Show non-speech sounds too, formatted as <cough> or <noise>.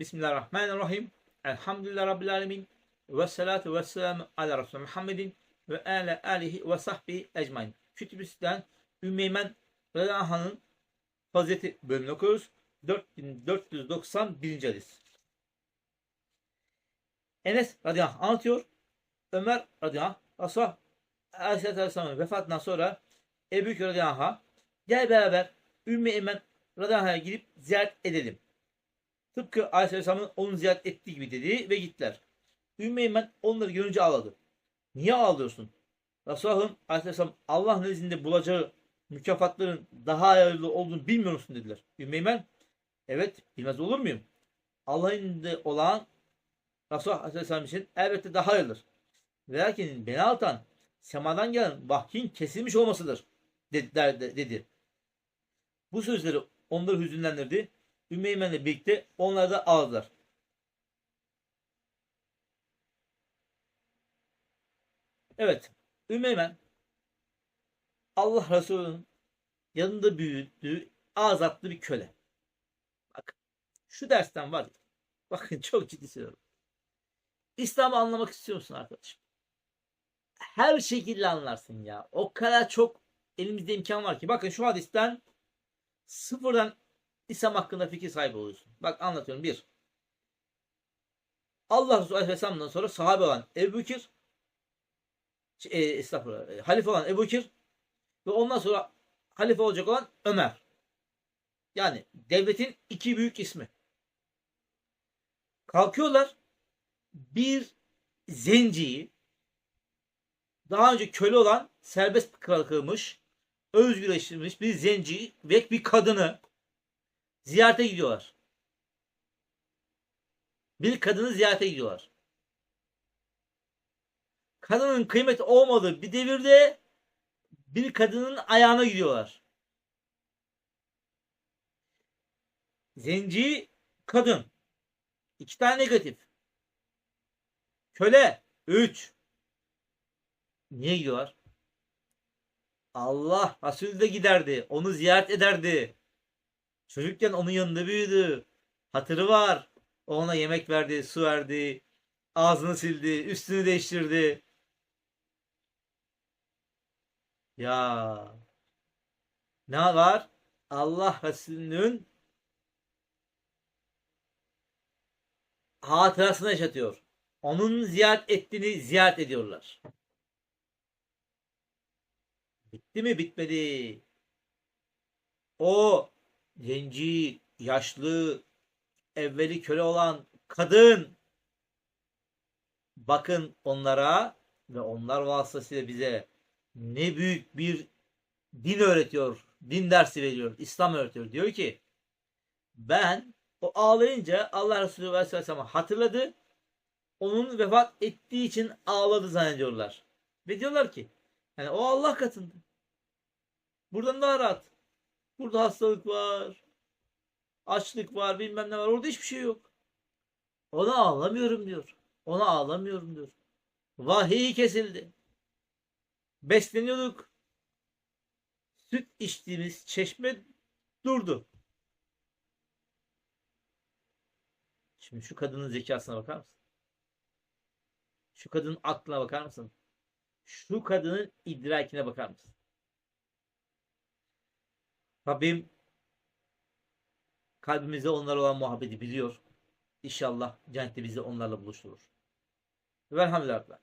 Bismillahirrahmanirrahim. Elhamdülillah Rabbil Alemin. Ve salatu ve selamu ala Resulü Muhammedin ve ala alihi ve sahbihi ecmain. Kütübüs'ten Ümmeymen Redaha'nın Hazreti bölümünü okuyoruz. 4491. hadis. Enes radıyallahu anh anlatıyor. Ömer radıyallahu anh Resulullah Aleyhisselatü Vesselam'ın vefatından sonra Ebu Bekir radıyallahu anh'a gel beraber Ümmü Eymen radıyallahu anh'a gidip ziyaret edelim. Tıpkı Aleyhisselam'ın onu ziyaret ettiği gibi dedi ve gittiler. Ümmü Eymen onları görünce ağladı. Niye ağlıyorsun? Resulullah'ın Aleyhisselam Allah nezdinde bulacağı mükafatların daha hayırlı olduğunu bilmiyor musun dediler. Ümmü Eymen evet bilmez olur muyum? Allah'ın elinde olan Resulullah Aleyhisselam için elbette daha hayırlıdır. Ve lakin beni altan semadan gelen vahyin kesilmiş olmasıdır dediler, dedi. Bu sözleri onları hüzünlendirdi. Ümmeymen'le birlikte onlar da ağladılar. Evet. Ümmeymen Allah Resulü'nün yanında büyüttüğü azatlı bir köle. Bak şu dersten var. Bakın <laughs> çok ciddi söylüyorum. İslam'ı anlamak istiyor musun arkadaşım? Her şekilde anlarsın ya. O kadar çok elimizde imkan var ki. Bakın şu hadisten sıfırdan İslam hakkında fikir sahibi oluyorsun. Bak anlatıyorum. Bir. Allah Resulü Aleyhisselam'dan sonra sahabe olan Ebu Bekir e, estağfurullah, e, halife olan Ebu Bekir ve ondan sonra halife olacak olan Ömer. Yani devletin iki büyük ismi. Kalkıyorlar bir zenciyi daha önce köle olan serbest bırakılmış özgürleştirilmiş bir zenciyi ve bir kadını ziyarete gidiyorlar. Bir kadını ziyarete gidiyorlar. Kadının kıymeti olmadığı bir devirde bir kadının ayağına gidiyorlar. Zenci kadın. iki tane negatif. Köle. Üç. Niye gidiyorlar? Allah Resulü de giderdi. Onu ziyaret ederdi. Çocukken onun yanında büyüdü. Hatırı var. Ona yemek verdi, su verdi. Ağzını sildi, üstünü değiştirdi. Ya. Ne var? Allah Resulü'nün hatırasını yaşatıyor. Onun ziyaret ettiğini ziyaret ediyorlar. Bitti mi? Bitmedi. O zenci, yaşlı, evveli köle olan kadın bakın onlara ve onlar vasıtasıyla bize ne büyük bir din öğretiyor, din dersi veriyor, İslam öğretiyor. Diyor ki ben o ağlayınca Allah Resulü Aleyhisselam'ı hatırladı. Onun vefat ettiği için ağladı zannediyorlar. Ve diyorlar ki yani o Allah katında. Buradan daha rahat. Burada hastalık var. Açlık var bilmem ne var. Orada hiçbir şey yok. Ona ağlamıyorum diyor. Ona ağlamıyorum diyor. Vahiy kesildi. Besleniyorduk. Süt içtiğimiz çeşme durdu. Şimdi şu kadının zekasına bakar mısın? Şu kadının aklına bakar mısın? Şu kadının idrakine bakar mısın? Rabbim kalbimizde onlar olan muhabbeti biliyor. İnşallah cennette bizi onlarla buluşturur. Velhamdülillah.